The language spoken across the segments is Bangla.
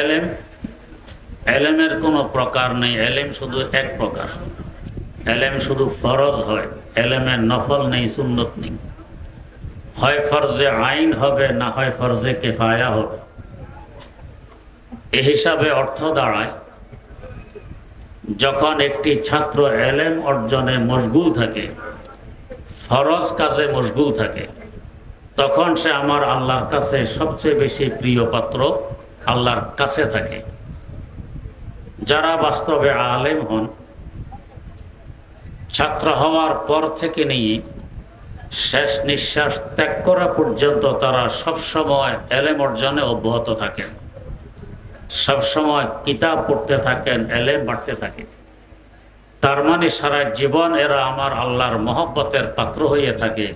এলেম, এলেমের কোনো প্রকার নেই, এলেম শুধু এক প্রকার। এলেম শুধু ফরজ হয়, এলেমের নফল নেই, সুন্নত নেই। হয় ফরজে আইন হবে, না হয় ফরজে কেফায়া হবে। এ হিসাবে অর্থ দাঁড়ায়, যখন একটি ছাত্র এলেম অর্জনে মশগুল থাকে, ফরজ কাজে মশগুল থাকে, তখন সে আমার আল্লাহর কাছে সবচেয়ে বেশি প্রিয় পাত্র আল্লাহর কাছে থাকে। যারা বাস্তবে আলেম হন, ছাত্র হওয়ার পর থেকে নিয়ে শেষ নিঃশ্বাস ত্যাগ করা পর্যন্ত তারা সবসময় এলেম অর্জনে অব্যাহত থাকেন। সবসময় কিতাব পড়তে থাকেন, এলেম বাড়তে থাকে। তার মানে সারা জীবন এরা আমার আল্লাহর মহব্বতের পাত্র হয়ে থাকে,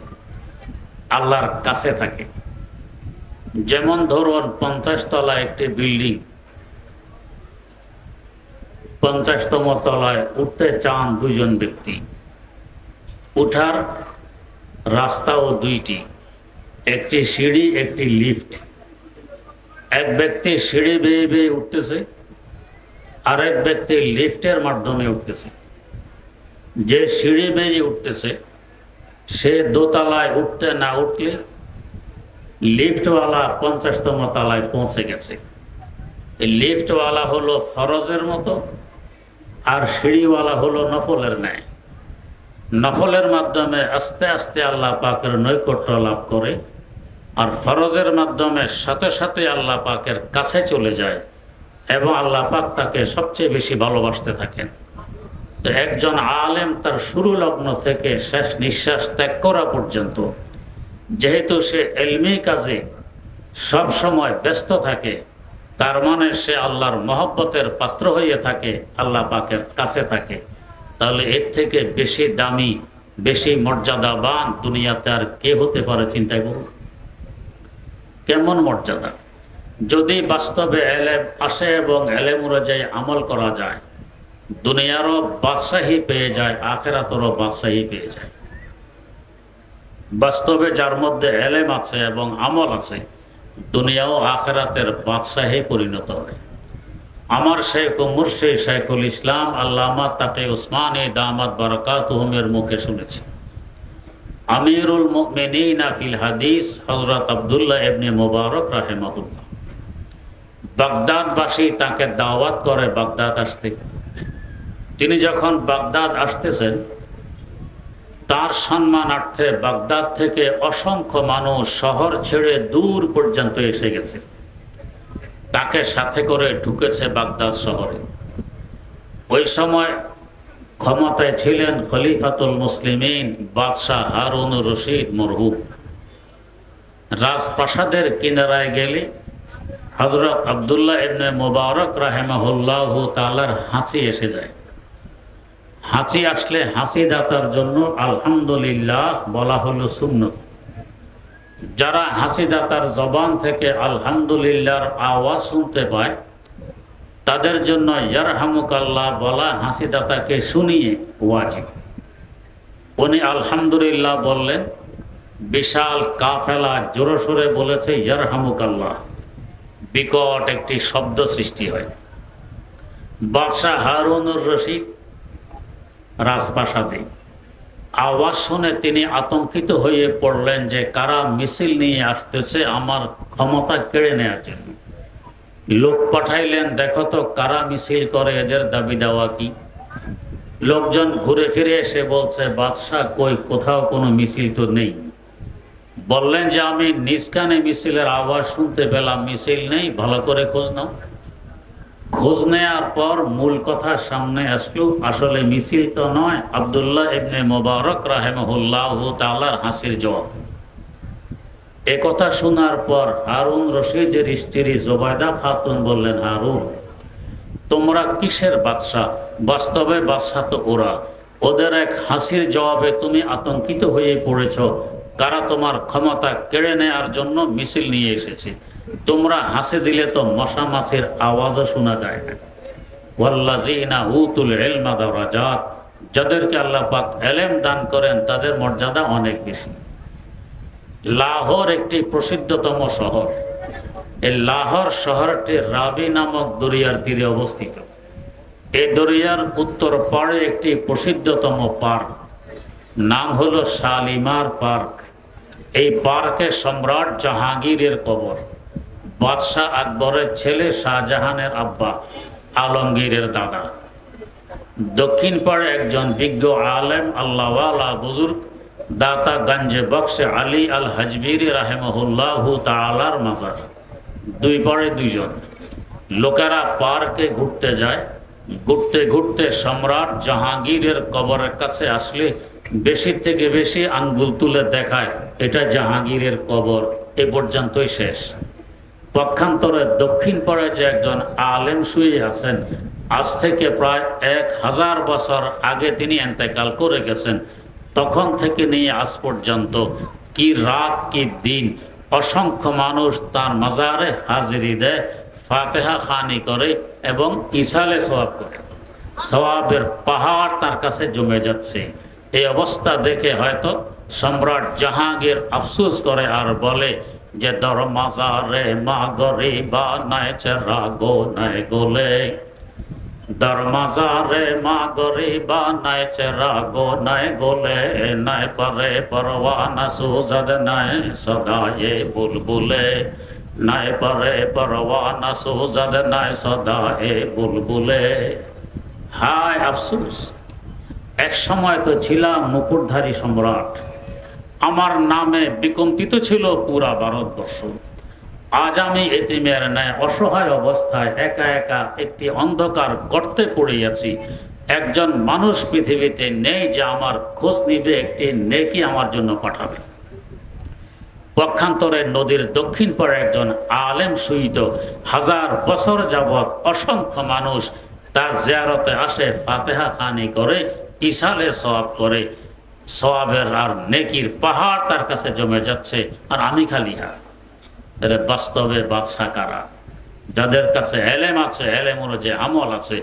আল্লাহর কাছে থাকে। যেমন ধরুন পঞ্চাশ তলা একটি বিল্ডিং, পঞ্চাশতম তলায় উঠতে চান দুজন ব্যক্তি। উঠার রাস্তাও দুইটি, একটি সিঁড়ি, একটি লিফট। এক ব্যক্তি সিঁড়ি বেয়ে বেয়ে উঠতেছে, আরেক ব্যক্তি লিফটের মাধ্যমে উঠতেছে। যে সিঁড়ি বেয়ে উঠতেছে, সে দোতলায় উঠতে না উঠলে লিফটওয়ালা পঞ্চাশতম তলায় পৌঁছে গেছে। এই লিফটওয়ালা হলো ফরজের মতো, আর সিঁড়িওয়ালা হলো নফলের ন্যায়। নফলের মাধ্যমে আস্তে আস্তে আল্লাহ পাকের নৈকট্য লাভ করে, আর ফরজের মাধ্যমে সাথে সাথে আল্লাহ পাকের কাছে চলে যায় এবং আল্লাহ পাক তাকে সবচেয়ে বেশি ভালোবাসতে থাকেন। তো একজন আলেম তার শুরু লগ্ন থেকে শেষ নিঃশ্বাস ত্যাগ করা পর্যন্ত যেহেতু সে এলমি কাজে সব সময় ব্যস্ত থাকে, তার মানে সে আল্লাহর মহব্বতের পাত্র হয়ে থাকে, আল্লাহ পাকের কাছে থাকে। তাহলে এর থেকে বেশি দামি, বেশি মর্যাদাবান দুনিয়াতে আর কে হতে পারে চিন্তা করুন। কেমন মর্যাদা? যদি বাস্তবে এলেম আসে এবং এলেম অনুযায়ী আমল করা যায়, দুনিয়ারও বাদশাহী পেয়ে যায়, আখেরাতেরও বাদশাহী পেয়ে যায়। বাস্তবে যার মধ্যে এলেম আছে এবং আমল আছে, দুনিয়াও আখেরাতের বাদশাহী পরিণত হয় আমার শেখ ও মুর্শিদ শেখুল ইসলাম আল্লামা তাকে উসমানী দামাত বারকাত হুমের মুখে শুনেছি। আমিরুল মুমিনিন ফিল হাদিস হজরত আবদুল্লাহ ইবনে মুবারক রাহেমাহুল্লাহ। বাগদাদবাসী তাকে দাওয়াত করে বাগদাদ আসতে। তিনি যখন বাগদাদ আসতেছেন তার সম্মানার্থে বাগদাদ থেকে অসংখ্য মানুষ শহর ছেড়ে দূর পর্যন্ত এসে গেছে। তাকে সাথে করে ঢুকেছে বাগদাদ শহরে। ওই সময় ক্ষমতায় ছিলেন খলিফাতুল মুসলিমিন বাদশাহ হারুন রশিদ মরহুম। রাজপ্রাসাদের কিনারায় গেলে হজরত আবদুল্লাহ ইবনে মোবারক রাহেমাহুল্লাহ তালার হাঁচি এসে যায়। হাঁচি আসলে হাসি দাতার জন্য আলহামদুলিল্লাহ বলা হলো শূন্য যারা হাসি দাতার জবান থেকে আলহামদুলিল্লাহর আওয়াজ শুনতে পায়, তাদের জন্য ইয়ারহামুক আল্লাহ বলা হাসি দাতাকে শুনিয়ে ওয়াজিব। উনি আলহামদুলিল্লাহ বললেন, বিশাল কাফেলা জোরে সোরে বলেছে ইয়ারহামুক আল্লাহ বিকট একটি শব্দ সৃষ্টি হয়। বাদশাহ হারুনুর রশিদ রাজপ্রাসাদে। আওয়াজ শুনে তিনি আতঙ্কিত হয়ে পড়লেন যে কারা মিছিল নিয়ে আসতেছে আমার ক্ষমতা কেড়ে নেওয়ার জন্য। লোক পাঠাইলেন, দেখো তো, কারা মিছিল করে, এদের দাবি দেওয়া কি? লোকজন ঘুরে ফিরে এসে বলছে, বাদশাহ কই, কোথাও কোনো মিছিল তো নেই। বললেন যে, আমি নিজ কানে মিছিলের আওয়াজ শুনতে পেলাম, মিছিল নেই, ভালো করে খোঁজ নাও। খোঁজ নেওয়ার পর মূল কথা সামনে আসলো। আসলে মিছিল তো নয়, আবদুল্লাহ ইবনে মোবারক রাহেমহুল্লাহ তালার হাসির জবাব। এ কথা শোনার পর হারুন রশিদের স্ত্রী জোবায়দা খাতুন বললেন, হারুন, তোমরা কিসের বাদশাহ? বাস্তবে বাদশাহ তো ওরা। ওদের এক হাসির জবাবে তুমি আতঙ্কিত হয়ে পড়েছ। কারা তোমার ক্ষমতা কেড়ে নেয়ার জন্য মিছিল নিয়ে এসেছে? তোমরা হাসে দিলে তো মশা মাছের আওয়াজও শোনা যায় না। ওয়াল্লাযীনা উতুল ইলমা দারাজাত, যাদেরকে আল্লাহ পাক এলেম দান করেন, তাদের মর্যাদা অনেক বেশি। লাহোর একটি প্রসিদ্ধতম শহর। এই লাহোর শহরটি রাবি নামক দরিয়ার তীরে অবস্থিত। এই দরিয়ার উত্তর পাড়ে একটি প্রসিদ্ধতম পার্ক। নাম হলো শালিমার পার্ক। এই পার্কে সম্রাট জাহাঙ্গীরের কবর। বাদশাহ আকবরের ছেলে শাহজাহানের আব্বা, আলমগীরের দাদা। দক্ষিণ পাড়ে একজন বিজ্ঞ আলেম, আল্লাহওয়ালা বুজুর্গ, দাতা গঞ্জে বক্সে আলী আল হাজবির রাহেমহুল্লাহ তালার মাজার। দুই পাড়ে দুইজন। লোকেরা পার্কে ঘুরতে যায়। ঘুরতে ঘুরতে সম্রাট জাহাঙ্গীরের কবরের কাছে আসলে বেশি থেকে বেশি আঙ্গুল তুলে দেখায়। এটা জাহাঙ্গীরের কবর। এ পর্যন্তই শেষ। পক্ষান্তরে দক্ষিণ পাড়ায় যে একজন আলেম শুয়ে আছেন। আজ থেকে প্রায় এক হাজার বছর আগে তিনি এন্তেকাল করে গেছেন। তখন থেকে নিয়ে আজ পর্যন্ত। কি রাত, কি দিন। অসংখ্য মানুষ তার মাজারে হাজিরি দেয়, ফাতেহা খানি করে এবং ইসালে সওয়াব করে। সওয়াবের পাহাড় তার কাছে জমে যাচ্ছে। এই অবস্থা দেখে হয়তো সম্রাট জাহাঙ্গীর আফসোস করে আর বলে যে দর মাজারে মা গরি বা নাই চেরা গো নাই গোলে। দর মাজারে মা গরি বা নাই চেরা গো নাই গোলে। নাই পরে পরওয়ানা সুজদ নাই সদায়ে বুলবুলে। নাই পরে পরওয়ানা সুজদ নাই সদায়ে বুলবুলে। হায় আফসোস। এক সময় তো ছিলাম মুকুটধারী সম্রাট। আমার নামে বিকম্পিত ছিল পুরা ভারতবর্ষ। আজ আমি এতিমের ন্যায় অসহায় অবস্থায় একা একা একটি অন্ধকার গর্তে পড়ে আছি একজন মানুষ পৃথিবীতে নেই যে আমার খোঁজ নিবে, একটি নেকি আমার জন্য পাঠাবে। পক্ষান্তরে নদীর দক্ষিণ পাড়ে একজন আলেম সুইত হাজার বছর যাবৎ অসংখ্য মানুষ তার জিয়ারতে আসে ফাতেহা খানি করে ইসালে সওয়াব করে, সওয়াবের আর নেকির পাহাড় তার কাছে জমে যাচ্ছে, আর আমি খালি হাত এর বাস্তবে বাদশাহ কারা? যাদের কাছে এলেম আছে এলেমেরও যে আমল আছে,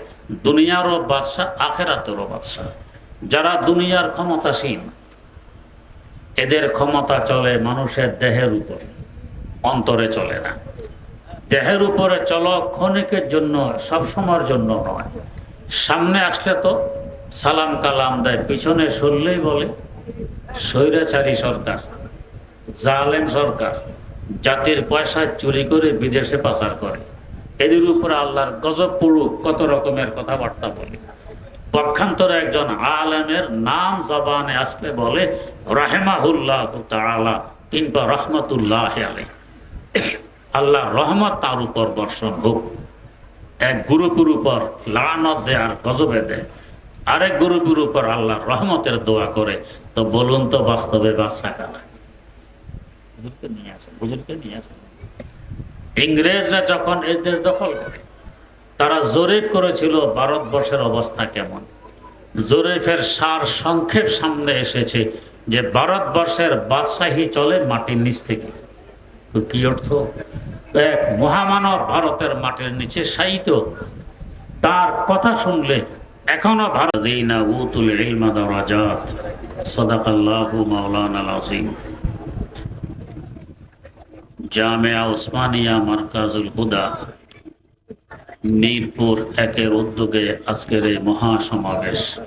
দুনিয়ারও বাদশাহ, আখেরাতেরও বাদশাহ। যারা দুনিয়ার ক্ষমতাসীন, এদের ক্ষমতা চলে মানুষের দেহের উপর, অন্তরে চলে না। দেহের উপরে চলো ক্ষণিকের জন্য, সবসময়ের জন্য নয়। সামনে আসলে তো সালাম কালাম দেয়, পিছনে সরলেই বলে, স্বৈরাচারী সরকার, জালেম সরকার, জাতির পয়সা চুরি করে বিদেশে পাচার করে। এদের উপরে আল্লাহর গজব পড়ুক, কত রকমের কথাবার্তা বলে। পক্ষান্তরে একজন আলেমের নাম জবানে আসলে বলে, রাহেমাহুল্লাহ তাআলা কিংবা রহমতুল্লাহ আলাই আল্লাহ রহমত তার উপর বর্ষণ হোক, এক গ্রুপের উপর লানত দেয় আর গজবে দেয়। আরেক গ্রুপের উপর আল্লাহ রহমতের দোয়া করে। তো বলুন তো বাস্তবে বাদশা হুজুরকে নিয়ে ইংরেজরা যখন এই দেশ দখল করে, তারা জরিপ করেছিল ভারতবর্ষের অবস্থা কেমন। জরিফের সার সংক্ষেপ সামনে এসেছে যে ভারতবর্ষের বাদশাহী চলে মাটির নিচ থেকে। কি অর্থ? এক মহামানব ভারতের মাটির নিচে সাহিত তার কথা শুনলে এখনও ভারত এই না উতুল ইলমা দারাজাত। সাদাকাল্লাহু মাওলানা আল-আযীম। জামিয়া ওসমানিয়া মার্কাজুল হুদা। মিরপুর একের উদ্যোগে আজকের এই মহাসমাবেশ।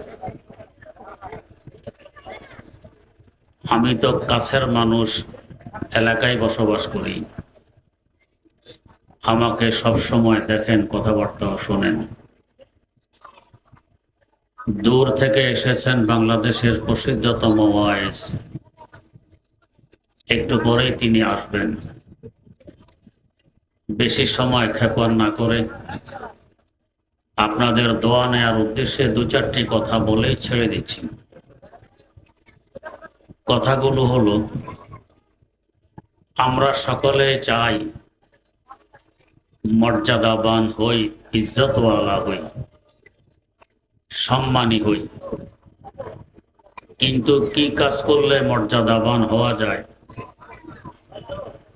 আমি তো কাছের মানুষ, এলাকায় বসবাস করি। আমাকে সব সময় দেখেন, কথাবার্তাও শোনেন। দূর থেকে এসেছেন বাংলাদেশের প্রসিদ্ধতম ওয়াইস। একটু পরেই তিনি আসবেন। বেশি সময় ক্ষেপণ না করে আপনাদের দোয়া নেওয়ার উদ্দেশ্যে দু চারটি কথা বলেই ছেড়ে দিচ্ছি। কথাগুলো হলো, আমরা সকলে চাই মর্যাদাবান হই, ইজ্জতওয়ালা হই। সম্মানী হই। কিন্তু কি কাজ করলে মর্যাদাবান হওয়া যায়?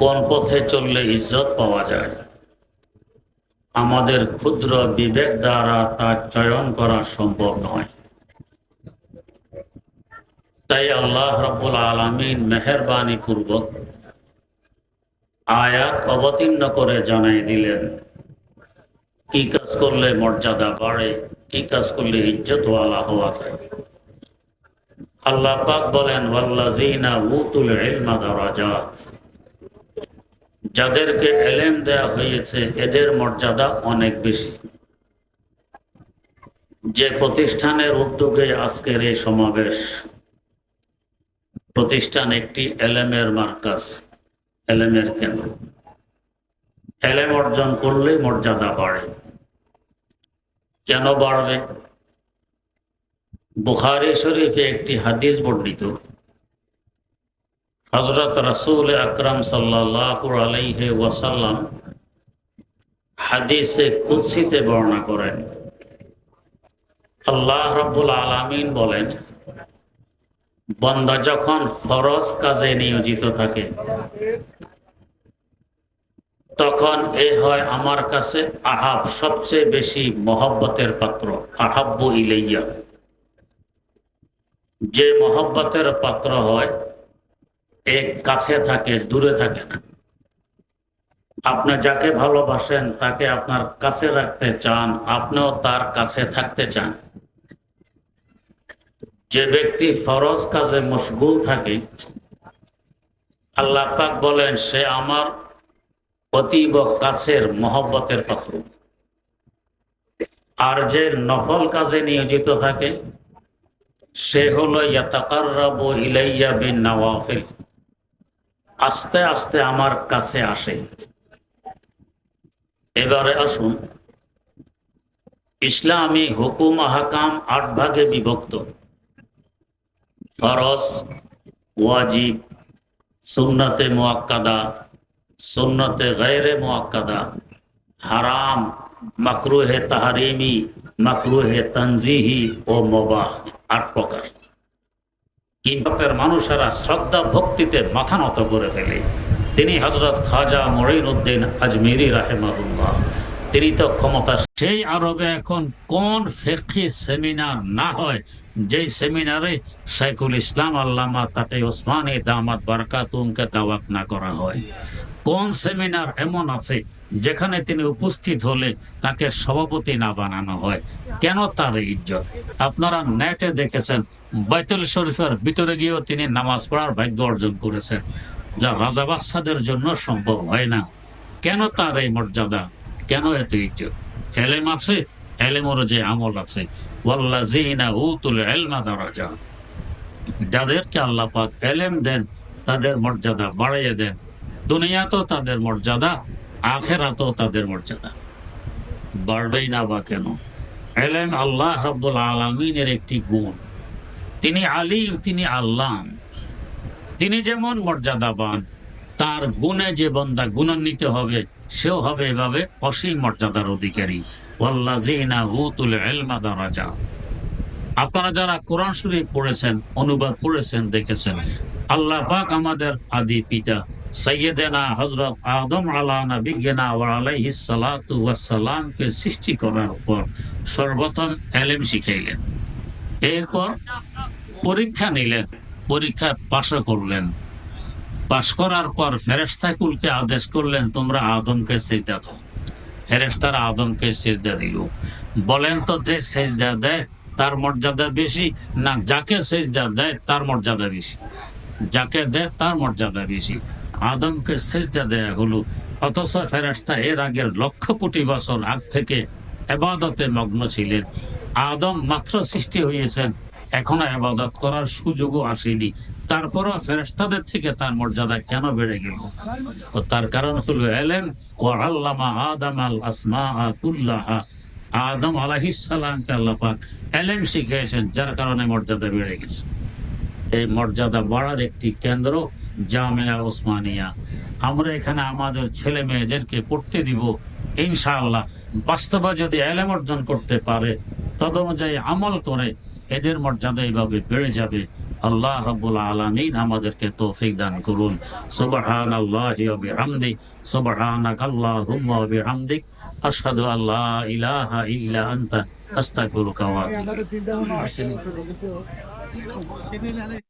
কোন পথে চললে ইজ্জত পাওয়া যায়? আমাদের ক্ষুদ্র বিবেক দ্বারা তার চয়ন করা সম্ভব নয়। তাই আল্লাহ রব্বুল আলমিন মেহরবানি পূর্বক আয়াত অবতীর্ণ করে জানাই দিলেন, কি কাজ করলে মর্যাদা বাড়ে? কি কাজ করলে ইজ্জতওয়ালা হওয়া যায় আল্লাহ পাক বলেন উতুল ইলমা দারাজাত। যাদেরকে এলেম দেয়া হয়েছে, এদের মর্যাদা অনেক বেশি। যে প্রতিষ্ঠানের উদ্যোগে আজকের এই সমাবেশ, প্রতিষ্ঠান একটি এলেমের মার্কাজ, এলেমের কেন্দ্র। এলেম অর্জন করলে মর্যাদা বাড়ে। কেন বাড়বে? বুখারি শরীফে একটি হাদিস বর্ণিত হজরত রসুল আকরম সাল্লাহ আলাইহে ওয়াসাল্লাম হাদিসে কুৎসিতে বর্ণনা করেন। আল্লাহ রব্বুল আলামিন বলেন, বন্দা যখন ফরজ কাজে নিয়োজিত থাকে তখন এ হয় আমার কাছে আহাব সবচেয়ে বেশি মহব্বতের পাত্র, আহাব্বু ইলাইয়া। যে মহব্বতের পাত্র হয়, এ কাছে থাকে, দূরে থাকে না। আপনি যাকে ভালোবাসেন, তাকে আপনার কাছে রাখতে চান, আপনিও তার কাছে থাকতে চান। যে ব্যক্তি ফরজ কাজে মশগুল থাকে, আল্লাহ পাক বলেন, সে আমার অতীব কাছের মহব্বতের পাত্র। আর যে নফল কাজে নিয়োজিত থাকে, সে হলো ইলাইয়া বিন নওয়াফিল আস্তে আস্তে আমার কাছে আসে। এবারে আসুন, ইসলামী হুকুম হাকাম আট ভাগে বিভক্ত। ফরজ, ওয়াজিব, সুন্নতে মোয়াক্কাদা সুন্নতে গৈরে মোয়াক্কাদা হারাম, মাকরুহে তাহারিমি, মাকরুহে তনজিহি ও মোবাহ। আট প্রকার। কিংবাতের মানুষেরা শ্রদ্ধা ভক্তিতে মাথা নত করে ফেলে। তিনি হজরত খাজা মরিন উদ্দিন আজমিরি রাহেমাহুল্লাহ। তিনি তো ক্ষমতা সেই আরবে এখন কোন ফেকি সেমিনার না হয় যে সেমিনারে শাইখুল ইসলাম আল্লামা তাতে ওসমানী দামাত বারকাতুমকে দাওয়াত না করা হয়। কোন সেমিনার এমন আছে যেখানে তিনি উপস্থিত হলে তাকে সভাপতি না বানানো হয়? কেন তার ইজ্জত? আপনারা নেটে দেখেছেন, বাইতুল শরীফের ভিতরে গিয়েও তিনি নামাজ পড়ার ভাগ্য অর্জন করেছেন। যা রাজা জন্য সম্ভব হয় না। কেন তার এই মর্যাদা? কেন এত ইজ্জত? এলেম আছে এলেমর যে আমল আছে। যাদেরকে আল্লাহ পাক এলেম দেন, তাদের মর্যাদা বাড়াইয়ে দেন। দুনিয়াতেও তাদের মর্যাদা আখেরাতেও তাদের মর্যাদা। বাড়বেই না বা কেন? এলেম আল্লাহ রাব্বুল আলমিনের একটি গুণ। তিনি আলিম, তিনি আল্লাহ তিনি যেমন মর্যাদাবান, তার গুণে যে বন্দা গুণান্বিত হবে, সেও হবে এভাবে অসীম মর্যাদার অধিকারী। আপনারা যারা কোরআন শরীফ পড়েছেন, অনুবাদ পড়েছেন, দেখেছেন, আল্লাহ পাক আমাদের আদি পিতা সৈয়দেনা হজরত আদম আলা নবিজ্ঞানা ওয়া আলাইহিস সালাতু ওয়াস সালামকে সৃষ্টি করার এলেম শিখাইলেন। এরপর পরীক্ষা নিলেন, পরীক্ষা পাশ করলেন। পাশ করার পর ফেরেস্তাকুলকে আদেশ করলেন, তোমরা আদমকে সেজদা দাও। ফেরেস্তারা আদমকে সেজদা দিল। বলেন তো যে সেজদা দেয়, তার মর্যাদা বেশি না যাকে সেজদা দেয়, তার মর্যাদা বেশি? যাকে দেয়, তার মর্যাদা বেশি। আদমকে সেজদা দেয়া হলো। অথচ ফেরেস্তা এর আগের লক্ষ কোটি বছর আগ থেকে এবাদতে মগ্ন ছিলেন। আদম মাত্র সৃষ্টি হয়েছেন এখনও আবাদত করার সুযোগও আসেনি। তারপরও ফেরেস্তাদের থেকে তার মর্যাদা কেন বেড়ে গেল? তার কারণ হলো এলেন ও আল্লামা আদম আল আসমা কুল্লাহা। আদম আলাহিস সালামকে আল্লাহ পাক এলেম শিখিয়েছেন, যার কারণে মর্যাদা বেড়ে গেছে। এই মর্যাদা বাড়ার একটি কেন্দ্র জামিয়া ওসমানিয়া। আমরা এখানে আমাদের ছেলে মেয়েদেরকে পড়তে দিব, ইনশাআল্লাহ। বাস্তবে যদি এলেম অর্জন করতে পারে তদ অনুযায়ী আমল করে, এদের মর্যাদা এইভাবে বেড়ে যাবে। আল্লাহ রাব্বুল আলামিন আমাদেরকে তৌফিক দান করুন। সুবহানাল্লাহি ওয়া বিহামদি সুবহানাকাল্লাহুম্মা ওয়া বিহামদিক আশহাদু আল্লা ইলাহা ইল্লা আনতা, আস্তাগফিরুকা ওয়া আতুবু